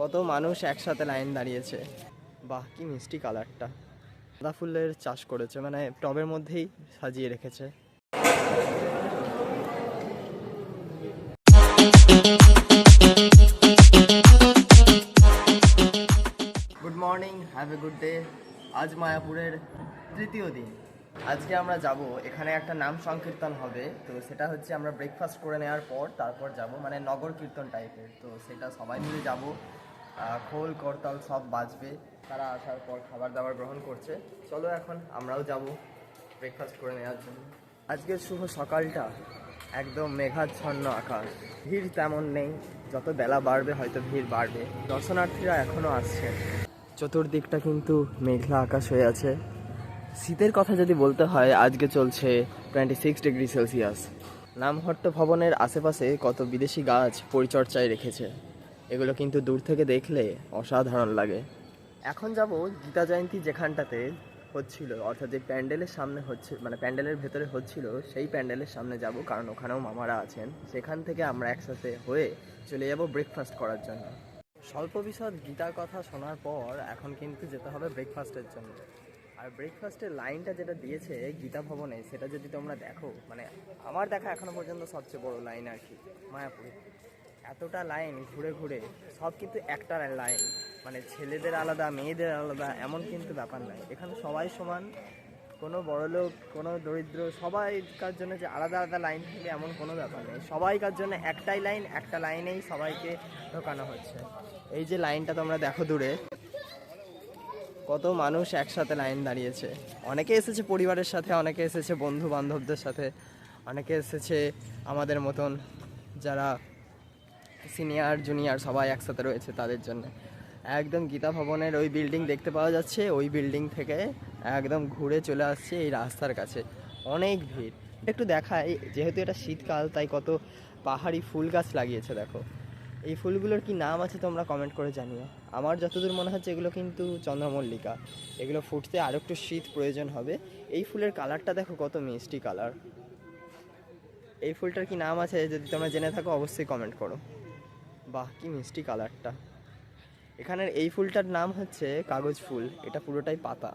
কত মানুষ একসাথে লাইন দাঁড়িয়েছে। বাহ, কি মিষ্টি কালারটা। গাঁদা ফুলের চাষ করেছে মানে টবের মধ্যেই সাজিয়ে রেখেছে। Good morning have a good day আজ মায়াপুরের তৃতীয় দিন। আজকে আমরা যাব, এখানে একটা নাম সংকীর্তন হবে, তো সেটা হচ্ছে আমরা ব্রেকফাস্ট করে নেওয়ার পর তারপর যাব মানে নগর কীর্তন টাইপের তো সেটা সবাই মিলে যাব। খোল, করতাল সব বাজবে। তারা আসার পর খাবার দাবার গ্রহণ করছে। চলো এখন আমরাও যাব ব্রেকফাস্ট করে নেওয়ার জন্য। আজকের শুভ সকালটা। একদম মেঘাচ্ছন্ন আকাশ। ভিড় তেমন নেই। যত বেলা বাড়বে, হয়তো ভিড় বাড়বে। দর্শনার্থীরা এখনও আসছে। চতুর্দিকটা কিন্তু মেঘলা আকাশ হয়ে আছে। শীতের কথা যদি বলতে হয়, আজকে চলছে twenty six degree Celsius Namhatta ভবনের আশেপাশে কত বিদেশি গাছ পরিচর্যায় রেখেছে। এগুলো কিন্তু দূর থেকে দেখলে অসাধারণ লাগে। এখন যাব গীতা জয়ন্তী যেখানটাতে হচ্ছিল, অর্থাৎ যে প্যান্ডেলের সামনে হচ্ছে মানে প্যান্ডেলের ভেতরে হচ্ছিল, সেই প্যান্ডেলের সামনে যাব, কারণ ওখানেও মামারা আছেন। সেখান থেকে আমরা একসাথে হয়ে চলে যাব ব্রেকফাস্ট করার জন্য। স্বল্প বিশদ গীতার কথা শোনার পর এখন কিন্তু যেতে হবে ব্রেকফাস্টের জন্য। আর ব্রেকফাস্টের লাইনটা যেটা দিয়েছে গীতা ভবনে, সেটা যদি তোমরা দেখো মানে আমার দেখা এখনও পর্যন্ত সবচেয়ে বড় লাইন আর কি, মায়াপুরে। এতটা লাইন ঘুরে ঘুরে, সব কিন্তু একটা লাইন মানে ছেলেদের আলাদা, মেয়েদের আলাদা, এমন কিন্তু ব্যাপার নাই এখানে সবাই সমান, কোনো বড়লোক, কোনো দরিদ্র, সবাইকার জন্য যে আলাদা আলাদা লাইন থাকবে এমন কোনো ব্যাপার নেই সবাইকার জন্য একটাই লাইন একটা লাইনেই সবাইকে ঢোকানো হচ্ছে। এই যে লাইনটা তোমরা দেখো দূরে, কত মানুষ একসাথে লাইন দাঁড়িয়েছে। অনেকে এসেছে পরিবারের সাথে, অনেকে এসেছে বন্ধু বান্ধবদের সাথে, অনেকে এসেছে আমাদের মতন যারা সিনিয়র, জুনিয়র সবাই একসাথে রয়েছে তাদের জন্য। একদম গীতা ভবনের ওই বিল্ডিং দেখতে পাওয়া যাচ্ছে। ওই বিল্ডিং থেকে একদম ঘুরে চলে আসছে এই রাস্তার কাছে। অনেক ভিড়। একটু দেখাই, যেহেতু এটা শীতকাল, তাই কত পাহাড়ি ফুল গাছ লাগিয়েছে, দেখো। এই ফুলগুলোর কি নাম আছে তোমরা কমেন্ট করে জানিও। আমার যতদূর মনে হচ্ছে এগুলো কিন্তু চন্দ্রমল্লিকা। এগুলো ফুটতে আরও একটু শীত প্রয়োজন হবে। এই ফুলের কালারটা দেখো কত মিষ্টি কালার। এই ফুলটার কি নাম আছে যদি তোমরা জেনে থাকো, অবশ্যই কমেন্ট করো। বাহ, কি মিষ্টি কালারটা। এখানের এই ফুলটার নাম হচ্ছে কাগজ ফুল, এটা পুরোটাই পাতা।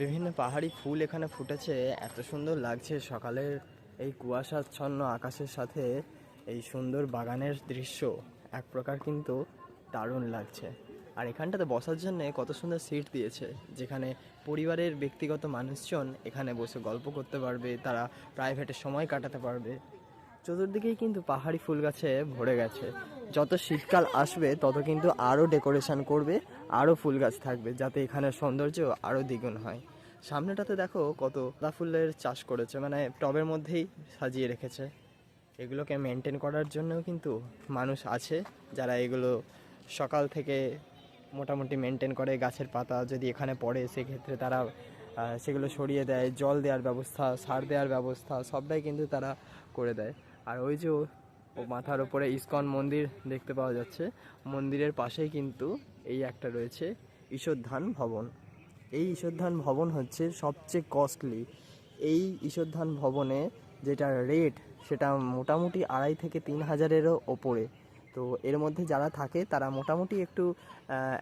বিভিন্ন পাহাড়ি ফুল এখানে ফুটেছে, এত সুন্দর লাগছে সকালের এই কুয়াশাচ্ছন্ন আকাশের সাথে এই সুন্দর বাগানের দৃশ্য, এক প্রকার কিন্তু দারুণ লাগছে। আর এখানটাতে বসার জন্য কত সুন্দর সিট দিয়েছে, যেখানে পরিবারের ব্যক্তিগত মানুষজন এখানে বসে গল্প করতে পারবে, তারা প্রাইভেটে সময় কাটাতে পারবে। চতুর্দিকেই কিন্তু পাহাড়ি ফুল গাছে ভরে গেছে। যত শীতকাল আসবে, তত কিন্তু আরও ডেকোরেশন করবে আরও ফুল গাছ থাকবে, যাতে এখানে সৌন্দর্য আরও দ্বিগুণ হয়। সামনেটাতে দেখো কত গাঁদা ফুলের চাষ করেছে মানে টবের মধ্যেই সাজিয়ে রেখেছে। এগুলোকে মেনটেন করার জন্যও কিন্তু মানুষ আছে, যারা এগুলো সকাল থেকে মোটামুটি মেনটেন করে গাছের পাতা, যদি এখানে পড়ে, সেক্ষেত্রে তারা সেগুলো সরিয়ে দেয়, জল দেওয়ার ব্যবস্থা, সার দেওয়ার ব্যবস্থা, সবটাই কিন্তু তারা করে দেয়। আর ওই যে ও- মাথার ওপরে ইস্কন মন্দির দেখতে পাওয়া যাচ্ছে। মন্দিরের পাশেই কিন্তু এই একটা রয়েছে ঈশ্বরধান ভবন। এই ঈশ্বরধান ভবন হচ্ছে সবচেয়ে কস্টলি এই ঈশ্বরধান ভবনে যেটা রেট সেটা মোটামুটি আড়াই থেকে তিন হাজারেরও ওপরে। তো এর মধ্যে যারা থাকে, তারা মোটামুটি একটু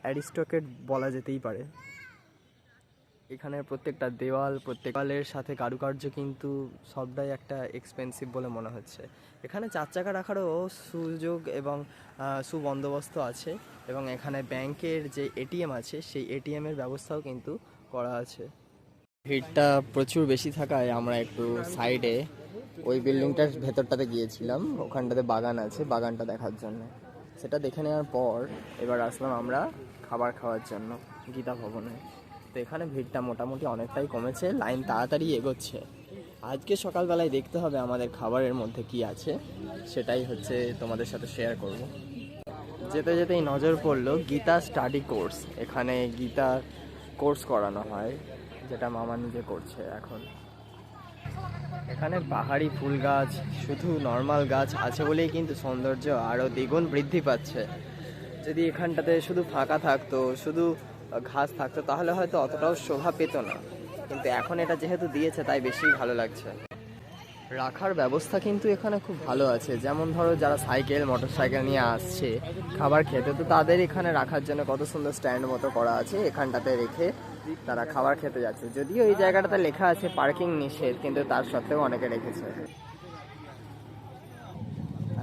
অ্যারিস্টোকেট বলা যেতেই পারে। এখানে প্রত্যেকটা দেওয়াল, প্রত্যেক দেওয়ালের সাথে কারুকার্য কিন্তু সবটাই একটা এক্সপেন্সিভ বলে মনে হচ্ছে। এখানে চার চাকা রাখারও সুযোগ এবং সুবন্দোবস্ত আছে এবং এখানে ব্যাংকের যে এটিএম আছে, সেই এটিএমের ব্যবস্থাও কিন্তু করা আছে। ভিড়টা প্রচুর বেশি থাকায় আমরা একটু সাইডে ওই বিল্ডিংটার ভেতরটাতে গিয়েছিলাম। ওখানটাতে বাগান আছে, বাগানটা দেখার জন্য। সেটা দেখে নেওয়ার পর এবার আসলাম আমরা খাবার খাওয়ার জন্য গীতা ভবনে। তো এখানে ভিড়টা মোটামুটি অনেকটাই কমেছে, লাইন তাড়াতাড়ি এগোচ্ছে। আজকে সকালবেলায় দেখতে হবে আমাদের খাবারের মধ্যে কি আছে, সেটাই হচ্ছে তোমাদের সাথে শেয়ার করব। যেতে যেতেই নজর পড়ল গীতা স্টাডি কোর্স এখানে গীতা কোর্স করানো হয়, যেটা মামা নিজে করছে এখন। এখানে পাহাড়ি ফুল গাছ, শুধু নর্মাল গাছ আছে বলেই কিন্তু সৌন্দর্য আরও দ্বিগুণ বৃদ্ধি পাচ্ছে। যদি এখানটাতে শুধু ফাঁকা থাকতো, শুধু ঘাস থাকতো, তাহলে হয়তো অতটাও শোভা পেত না। কিন্তু এখন এটা যেহেতু দিয়েছে, তাই বেশি ভালো লাগছে। রাখার ব্যবস্থা কিন্তু এখানে খুব ভালো আছে। যেমন ধরো, যারা সাইকেল মোটর সাইকেল নিয়ে আসছে, খাবার খেতে, তো তাদের এখানে রাখার জন্য কত সুন্দর স্ট্যান্ড মতো করা আছে, এখানটাতে রেখে তারা খাবার খেতে যাচ্ছে। যদিও এই জায়গাটাতে লেখা আছে, পার্কিং নিষেধ কিন্তু তার সত্ত্বেও অনেকে রেখেছে।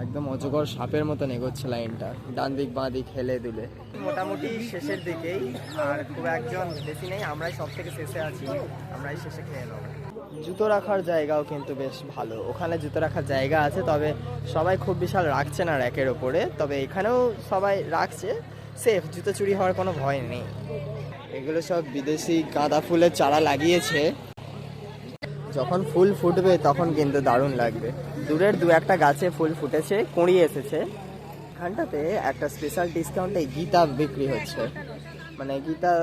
একদম অজগর সাপের মতন এগোচ্ছে লাইনটা। ডান দিক বাঁ দিক হেলে দুলে। মোটামুটি শেষের দিকেই আর খুব একজন বেশি নেই আমরাই সব থেকে শেষে আছি আমরাই শেষে খেয়ে নেব। জুতো রাখার জায়গাও কিন্তু বেশ ভালো। ওখানে জুতো রাখার জায়গা আছে তবে সবাই খুব বিশাল রাখছে না র্যাকের ওপরে। তবে এখানেও সবাই রাখছে সেফ জুতো চুরি হওয়ার কোনো ভয় নেই। এগুলো সব বিদেশি গাঁদা ফুলের চারা লাগিয়েছে। যখন ফুল ফুটবে তখন কিন্তু দারুণ লাগবে। দূরের দু একটা গাছে ফুল ফুটেছে, কুঁড়ি এসেছে। এখানটাতে একটা স্পেশাল ডিসকাউন্টে গীতা বিক্রি হচ্ছে। মানে গীতা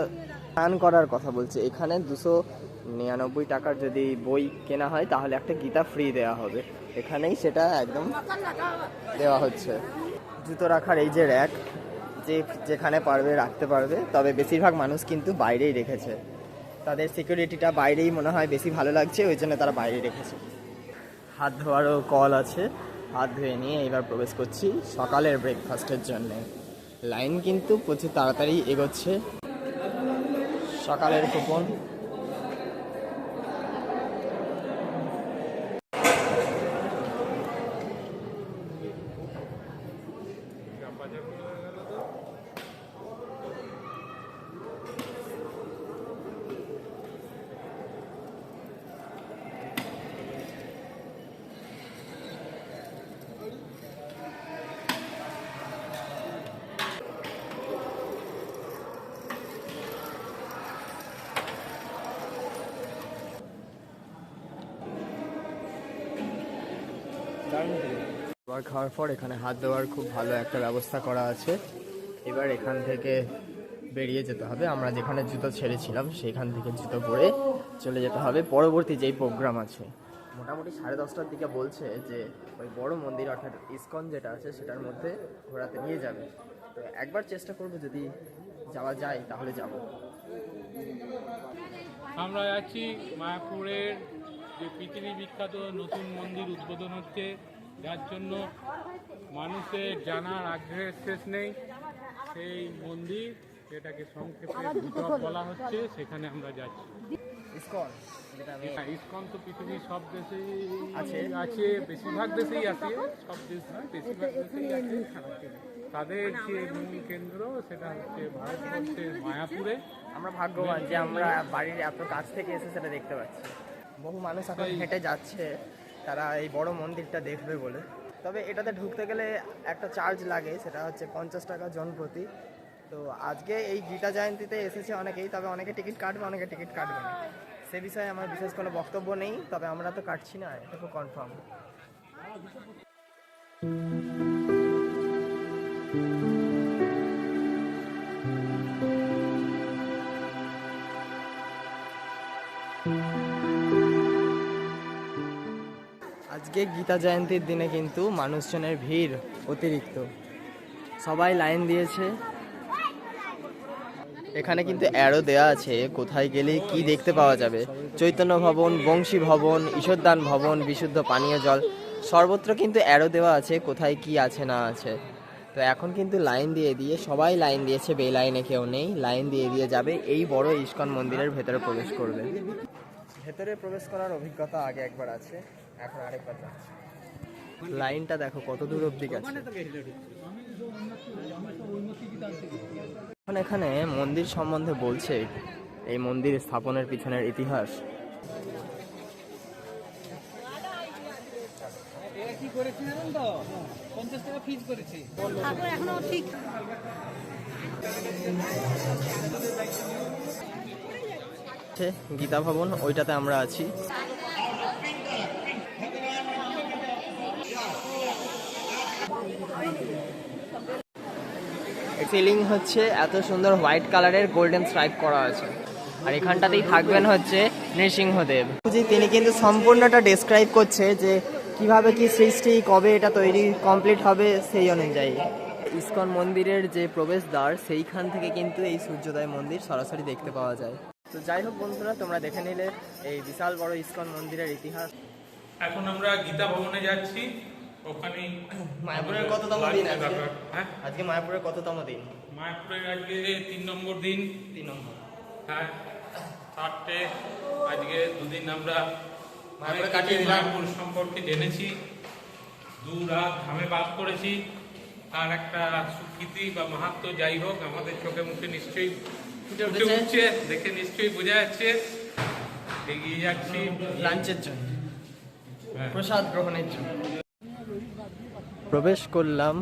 দান করার কথা বলছে। এখানে দুশো নিরানব্বই টাকার যদি বই কেনা হয়, তাহলে একটা গীতা ফ্রি দেওয়া হবে। এখানেই সেটা একদম দেওয়া হচ্ছে। জুতো রাখার এই যে র্যাক যে যেখানে পারবে রাখতে পারবে, তবে বেশিরভাগ মানুষ কিন্তু বাইরেই রেখেছে। তাদের সিকিউরিটিটা বাইরেই মনে হয় বেশি ভালো লাগছে, ওই জন্য তারা বাইরে রেখেছে। হাত ধোয়ারও কল আছে। হাত ধুয়ে নিয়ে এবার প্রবেশ করছি সকালের ব্রেকফাস্টের জন্য। লাইন কিন্তু প্রচুর তাড়াতাড়ি এগোচ্ছে। সকালের কুপন খাবার খাওয়ার পর এখানে হাত দেওয়ার খুব ভালো একটা ব্যবস্থা করা আছে। এবার এখান থেকে বেরিয়ে যেতে হবে। আমরা যেখানে জুতো ছেড়েছিলাম, সেখান থেকে জুতো পরে চলে যেতে হবে। পরবর্তী যেই প্রোগ্রাম আছে, মোটামুটি সাড়ে দশটার দিকে বলছে যে, ওই বড় মন্দির অর্থাৎ ইস্কন যেটা আছে, সেটার মধ্যে ঘোরাতে নিয়ে যাবে। তো একবার চেষ্টা করব যদি যাওয়া যায়, তাহলে যাব। আমরা যাচ্ছি মায়াপুরের যে পৃথিবী বিখ্যাত নতুন মন্দির উদ্বোধন হচ্ছে। যার জন্য মানুষের জানার আগ্রহের শেষ নেই। সেই মন্দির যেটাকে সংক্ষেপে বলা হচ্ছে সেখানে আমরা যাচ্ছি। ইসকন যেটা হ্যাঁ, ইসকন তো পৃথিবীর সব দেশেই আছে। আছে বেশিরভাগ দেশেই আছে সব দেশ নয় বেশিরভাগ দেশেই আছে। তাদের যে মূল কেন্দ্র সেটা হচ্ছে ভারতবর্ষের মায়াপুরে। আমরা ভাগ্যবান যে আমরা বাড়ির এত কাছ থেকে এসে সেটা দেখতে পাচ্ছি। বহু মানুষ এখন হেঁটে যাচ্ছে। তারা এই বড় মন্দিরটা দেখবে বলে। তবে এটাতে ঢুকতে গেলে একটা চার্জ লাগে, সেটা হচ্ছে পঞ্চাশ টাকা জন প্রতি। তো আজকে এই গীতা জয়ন্তীতে এসেছে অনেকেই, তবে অনেকে টিকিট কাটবে, অনেকে টিকিট কাটবে না। সে বিষয়ে আমার বিশেষ কোনো বক্তব্য নেই, তবে আমরা তো কাটছি না, এটুকু কনফার্ম আজকে গীতা জয়ন্তীর দিনে কিন্তু মানুষজনের ভিড় অতিরিক্ত। সবাই লাইন দিয়েছে। এখানে কিন্তু অ্যারো দেয়া আছে, কোথায় গেলে কি দেখতে পাওয়া যাবে? চৈতন্য ভবন, বংশী ভবন, ঈশ্বরদান ভবন, বিশুদ্ধ পানীয় জল, সর্বত্র কিন্তু অ্যারো দেওয়া আছে, কোথায় কি আছে না আছে। তো এখন কিন্তু লাইন দিয়ে দিয়ে, সবাই লাইন দিয়েছে বে লাইনে কেউ নেই, লাইন দিয়ে দিয়ে যাবে, এই বড় ইস্কন মন্দিরের ভেতরে প্রবেশ করবে। ভেতরে প্রবেশ করার অভিজ্ঞতা আগে একবার আছে। এখন আরেকবার যাচ্ছে। লাইনটা দেখো কত দূর অব্দি গেছে। এখন এখানে মন্দির সম্বন্ধে বলছে এই মন্দির স্থাপনের পিছনের ইতিহাস। গীতা ভবন ওইটাতে আমরা আছি। সিলিং হচ্ছে এত সুন্দর হোয়াইট কালারের গোল্ডেন স্ট্রাইপ করা আছে। আর এখানটাতেই থাকবেন হচ্ছে নৃসিংহদেব। জি তিনি কিন্তু সম্পূর্ণটা ডেসক্রাইব করছে যে কীভাবে কি সৃষ্টি কবে এটা তৈরি কমপ্লিট হবে সেই অনুযায়ী। ইস্কন মন্দিরের যে প্রবেশদ্বার সেইখান থেকে কিন্তু এই সূর্যোদয় মন্দির সরাসরি দেখতে পাওয়া যায়। তো যাই হোক বন্ধুরা তোমরা দেখে নিলে এই বিশাল বড় ইস্কন মন্দিরের ইতিহাস। এখন আমরা গীতা ভবনে যাচ্ছি। ওখানে মায়াপুরের কততম দিন আজকে? হ্যাঁ? আজকে মায়াপুরের কততম দিন? মায়াপুরের আজকে তিন নম্বর দিন। তিন নম্বর। হ্যাঁ চারটে আজকে দুদিন আমরা মায়াপুরে কাটিয়ে দিলাম। মায়াপুর সম্পর্কে জেনেছি। দু রাত ধামে বাস করেছি। তার একটা স্বীকৃতি বা মাহাত্ম যাই হোক আমাদের চোখে মুখে নিশ্চয়ই ফুটে ফুটে উঠছে। দেখে নিশ্চয়ই বোঝা যাচ্ছে। এগিয়ে যাচ্ছি। লাঞ্চের জন্য। হ্যাঁ। প্রসাদ গ্রহণের জন্য। প্রবেশ করলাম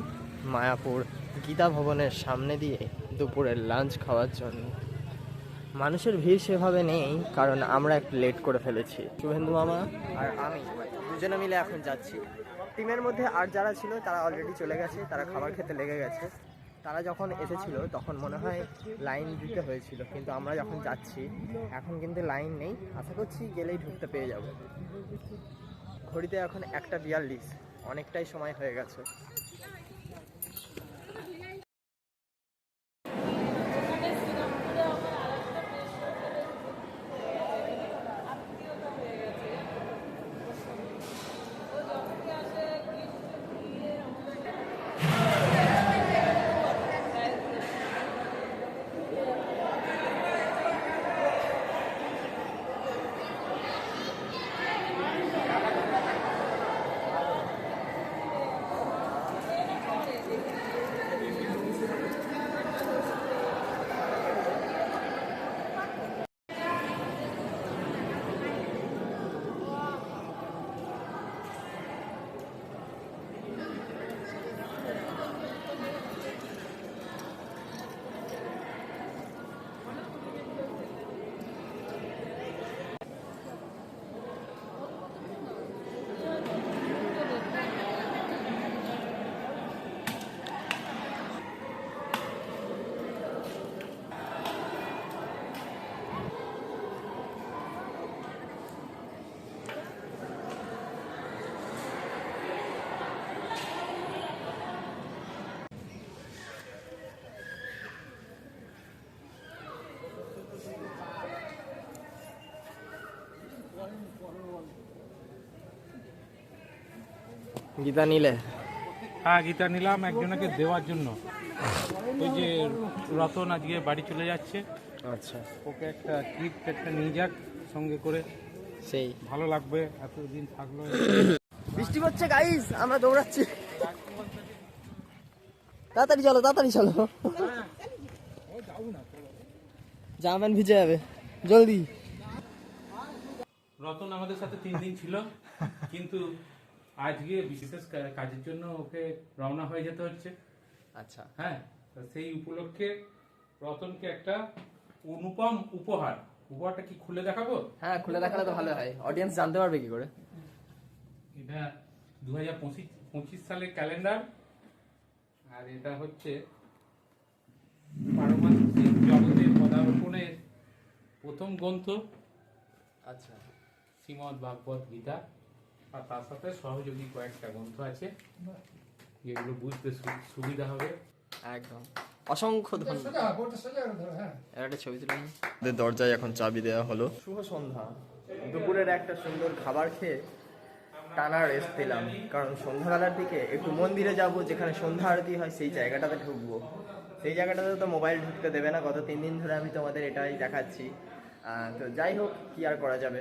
মায়াপুর গীতা ভবনের সামনে দিয়ে দুপুরের লাঞ্চ খাওয়ার জন্য। মানুষের ভিড় সেভাবে নেই, কারণ আমরা একটু লেট করে ফেলেছি। শুভেন্দু মামা আর আমি দুজনে মিলে এখন যাচ্ছি। টিমের মধ্যে আর যারা ছিল, তারা অলরেডি চলে গেছে, তারা খাবার খেতে লেগে গেছে। তারা যখন এসেছিল, তখন মনে হয় লাইন দিতে হয়েছিল, কিন্তু আমরা যখন যাচ্ছি, এখন কিন্তু লাইন নেই। আশা করছি গেলেই ঢুকতে পেয়ে যাব। ঘড়িতে এখন একটা বিয়াল্লিশ। অনেকটাই সময় হয়ে গেছে। গীতা নিলে? হ্যাঁ গীতা নিলাম একজনকে দেওয়ার জন্য। ওই যে রতন আজকে বাড়ি চলে যাচ্ছে। আচ্ছা। ওকে একটা গিফট একটা নিয়ে যাক সঙ্গে করে। সেই। ভালো লাগবে এতদিন থাকল। বৃষ্টি পড়ছে গাইস আমরা দৌড়াচ্ছি। তাড়াতাড়ি চলো তাড়াতাড়ি চলো। জামেন ভিজে যাবে। জলদি। রতন আমাদের সাথে তিন দিন ছিল কিন্তু আজকে বিশেষ কাজের জন্য ওকে রওনা হয়ে যেতে হচ্ছে। আচ্ছা। হ্যাঁ তো সেই উপলক্ষে রতনকে একটা অনুপম উপহার। উপহারটা কি খুলে দেখাবো? হ্যাঁ খুলে দেখালে তো ভালো হয়। অডিয়েন্স জানতে পারবে কি করে? এটা দু হাজার পঁচিশ পঁচিশ সালের ক্যালেন্ডার। আর এটা হচ্ছে জগতের পদার্পণের প্রথম গ্রন্থ। আচ্ছা। শ্রীমদ ভাগবত গীতা। আর তার সাথে সহযোগী কয়েকটা গ্রন্থ আছে। যেগুলো বুঝতে সুবিধা হবে। একদম। অসংখ্য ধন্যবাদ। একটা ছবি তুলে দরজায় এখন চাবি দেওয়া হলো। শুভ সন্ধ্যা। দুপুরের একটা সুন্দর খাবার খেয়ে টানা রেস্ট দিলাম। কারণ সন্ধ্যাবেলার দিকে একটু মন্দিরে যাব যেখানে সন্ধ্যা আরতি হয় সেই জায়গাটাতে ঢুকবো। সেই জায়গাটাতে তো মোবাইল ঢুকতে দেবে না। গত তিন দিন ধরে আমি তোমাদের এটাই দেখাচ্ছি। তো যাই হোক কি আর করা যাবে?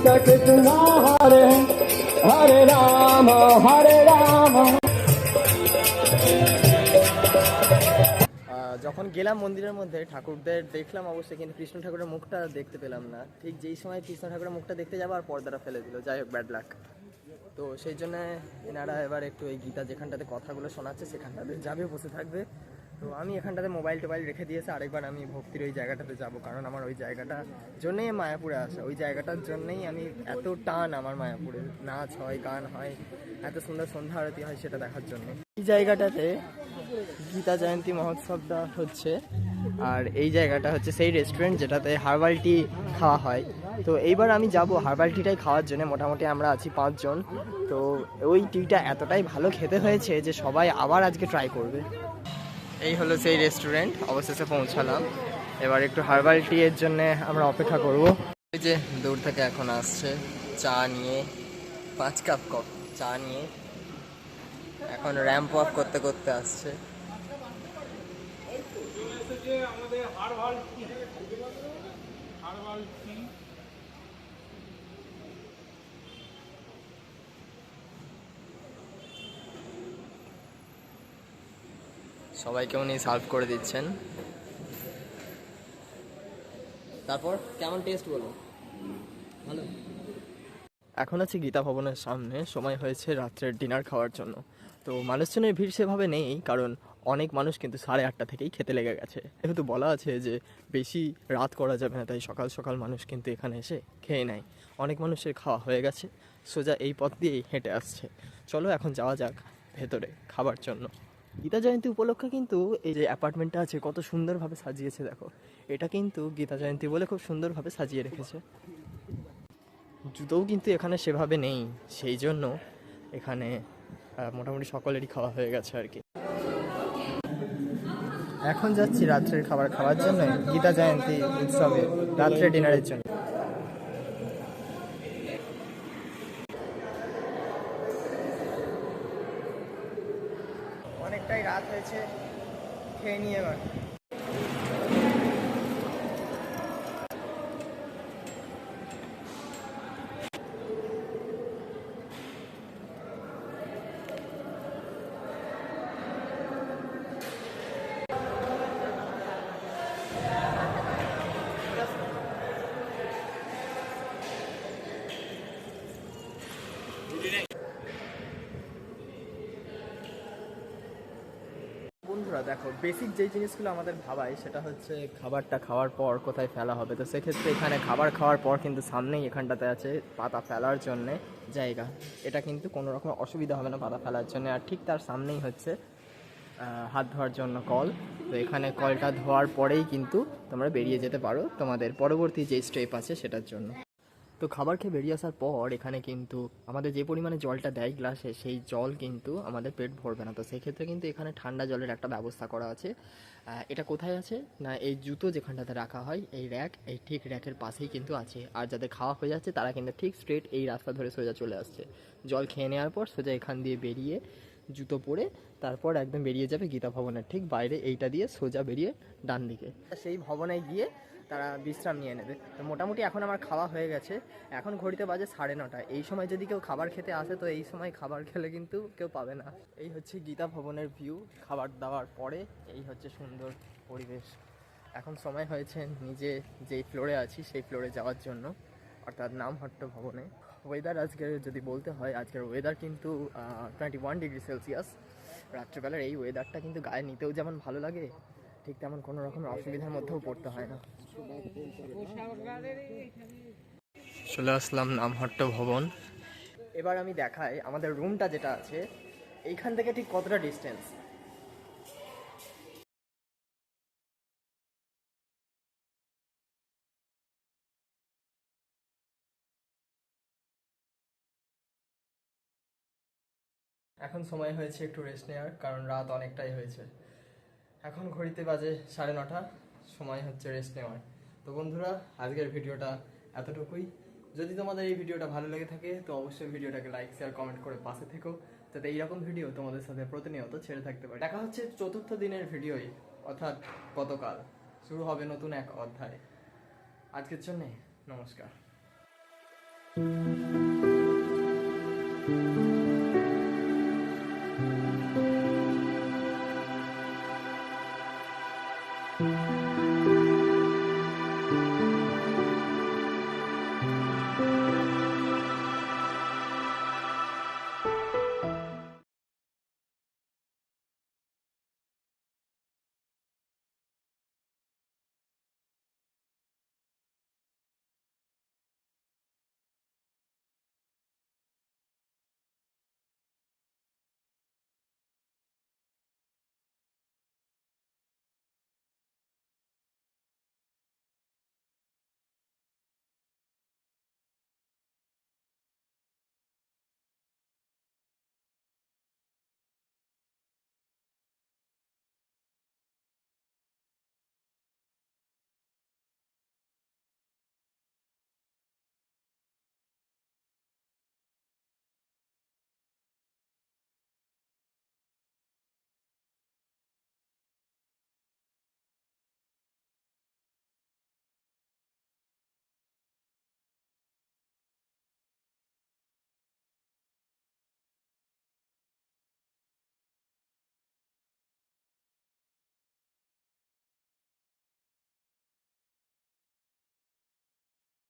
Krishna Krishna, Hare Hare Rama, Hare Rama. যখন গেলাম মন্দিরের মধ্যে ঠাকুরদের দেখলাম অবশ্যই কিন্তু কৃষ্ণ ঠাকুরের মুখটা দেখতে পেলাম না। ঠিক যেই সময় কৃষ্ণ ঠাকুরের মুখটা দেখতে যাব আর পর্দাটা ফেলে দিল। যাই হোক ব্যাড লাক তো সেই জন্য এনারা এবার একটু এই গীতা যেখানটাতে কথাগুলো শোনাচ্ছে সেখানটাতে যাবে বসে থাকবে। তো আমি এখানটাতে মোবাইল টোবাইল রেখে দিয়েছি আরেকবার আমি ভক্তির ওই জায়গাটাতে যাব, কারণ আমার ওই জায়গাটা জন্যই মায়াপুরে আসা, ওই জায়গাটার জন্যই আমি এত টান আমার মায়াপুরে, নাচ হয়, গান হয়, এত সুন্দর সন্ধ্যা আরতি হয় সেটা দেখার জন্য। এই জায়গাটাতে গীতা জয়ন্তী মহোৎসবটা হচ্ছে, আর এই জায়গাটা হচ্ছে সেই রেস্টুরেন্ট যেটাতে হার্বাল টি খাওয়া হয়। তো এইবার আমি যাব হার্বাল টিটাই খাওয়ার জন্য, মোটামুটি আমরা আছি পাঁচজন। তো ওই টিটা এতটাই ভালো খেতে হয়েছে যে সবাই আবার আজকে ট্রাই করবে। এই হলো সেই রেস্টুরেন্ট অবশেষে পৌঁছালাম। এবার একটু হার্বাল টি এর জন্য আমরা অপেক্ষা করব। এই যে দূর থেকে এখন আসছে, চা নিয়ে পাঁচ কাপ কপ চা নিয়ে এখন র্যাম্প অফ করতে করতে আসছে। আমাদের হারবাল টি হারবাল টি সবাইকে উনি সার্ভ করে দিচ্ছেন। তারপর কেমন টেস্ট বলো? ভালো? এখন আছে গীতা ভবনের সামনে, সময় হয়েছে রাত্রের ডিনার খাওয়ার জন্য। তো মানুষজনের ভিড় সেভাবে নেই, কারণ অনেক মানুষ কিন্তু সাড়ে আটটা থেকেই খেতে লেগে গেছে। যেহেতু বলা আছে যে বেশি রাত করা যাবে না, তাই সকাল সকাল মানুষ কিন্তু এখানে এসে খেয়ে নেয়। অনেক মানুষের খাওয়া হয়ে গেছে, সোজা এই পথ দিয়েই হেঁটে আসছে। চলো এখন যাওয়া যাক ভেতরে খাবার জন্য। গীতা জয়ন্তী উপলক্ষে কিন্তু এই যে অ্যাপার্টমেন্টটা আছে, কত সুন্দরভাবে সাজিয়েছে দেখো। এটা কিন্তু গীতা জয়ন্তী বলে খুব সুন্দরভাবে সাজিয়ে রেখেছে। জুতোও কিন্তু এখানে সেভাবে নেই, সেই জন্য এখানে মোটামুটি সকলেরই খাওয়া হয়ে গেছে আর কি। এখন যাচ্ছি রাত্রের খাবার খাওয়ার জন্য গীতা জয়ন্তী উৎসবে, রাত্রে ডিনারের জন্য। অনেকটাই রাত হয়েছে খেয়ে নিয়ে এবার বন্ধুরা, দেখো বেসিক যেই জিনিসগুলো আমাদের ভাবায় সেটা হচ্ছে খাবারটা খাওয়ার পর কোথায় ফেলা হবে। তো সেক্ষেত্রে এখানে খাবার খাওয়ার পর কিন্তু সামনেই এখানটাতে আছে পাতা ফেলার জন্যে জায়গা। এটা কিন্তু কোনো রকম অসুবিধা হবে না পাতা ফেলার জন্য। আর ঠিক তার সামনেই হচ্ছে হাত ধোয়ার জন্য কল। তো এখানে কলটা ধোয়ার পরেই কিন্তু তোমরা বেরিয়ে যেতে পারো তোমাদের পরবর্তী যে স্টেপ আছে সেটার জন্য। তো খাবার খেয়ে বেরিয়ে আসার পর এখানে কিন্তু আমাদের যে পরিমাণে জলটা দেয় গ্লাসে, সেই জল কিন্তু আমাদের পেট ভরবে না। তো সেক্ষেত্রে কিন্তু এখানে ঠান্ডা জলের একটা ব্যবস্থা করা আছে। এটা কোথায় আছে? না, এই জুতো যেখানটাতে রাখা হয়, এই র্যাক, এই ঠিক র্যাকের পাশেই কিন্তু আছে। আর যাদের খাওয়া হয়ে যাচ্ছে, তারা কিন্তু ঠিক স্ট্রেট এই রাস্তা ধরে সোজা চলে আসছে। জল খেয়ে নেওয়ার পর সোজা এখান দিয়ে বেরিয়ে জুতো পরে তারপর একদম বেরিয়ে যাবে গীতা ভবনের ঠিক বাইরে। এইটা দিয়ে সোজা বেরিয়ে ডান দিকে সেই ভবনে গিয়ে তারা বিশ্রাম নিয়ে নেবে। তো মোটামুটি এখন আমার খাওয়া হয়ে গেছে। এখন ঘড়িতে বাজে সাড়ে নটা। এই সময় যদি কেউ খাবার খেতে আসে তো এই সময় খাবার খেলে কিন্তু কেউ পাবে না। এই হচ্ছে গীতা ভবনের ভিউ খাবার দাওয়ার পরে। এই হচ্ছে সুন্দর পরিবেশ। এখন সময় হয়েছে নিজে যেই ফ্লোরে আছি সেই ফ্লোরে যাওয়ার জন্য। অর্থাৎ নামহট্ট ভবনে। ওয়েদার আজকে যদি বলতে হয় আজকের ওয়েদার কিন্তু টোয়েন্টি ওয়ান ডিগ্রি সেলসিয়াস রাত্রেবেলার এই ওয়েদারটা কিন্তু গায়ে নিতেও যেমন ভালো লাগে ঠিক তেমন কোনো রকম অসুবিধার মধ্যেও পড়তে হয় না। চলে আসলাম নামহট্ট ভবন। এবার আমি দেখাই আমাদের রুমটা যেটা আছে, এইখান থেকে ঠিক কতটা ডিস্টেন্স এখন সময় হয়েছে একটু রেস্ট নেওয়ার কারণ রাত অনেকটাই হয়েছে। এখন ঘড়িতে বাজে সাড়ে নটা। সময় হচ্ছে রেস্ট নেওয়ার। তো বন্ধুরা, আজকের ভিডিওটা এতটুকুই। যদি তোমাদের এই ভিডিওটা ভালো লেগে থাকে, তো অবশ্যই ভিডিওটাকে লাইক শেয়ার কমেন্ট করে পাশে থেকো। যাতে এইরকম ভিডিও তোমাদের সাথে প্রতিনিয়ত ছেড়ে থাকতে পারে। দেখা হচ্ছে চতুর্থ দিনের ভিডিওই, অর্থাৎ গতকাল। শুরু হবে নতুন এক অধ্যায়। আজকের জন্যে, নমস্কার।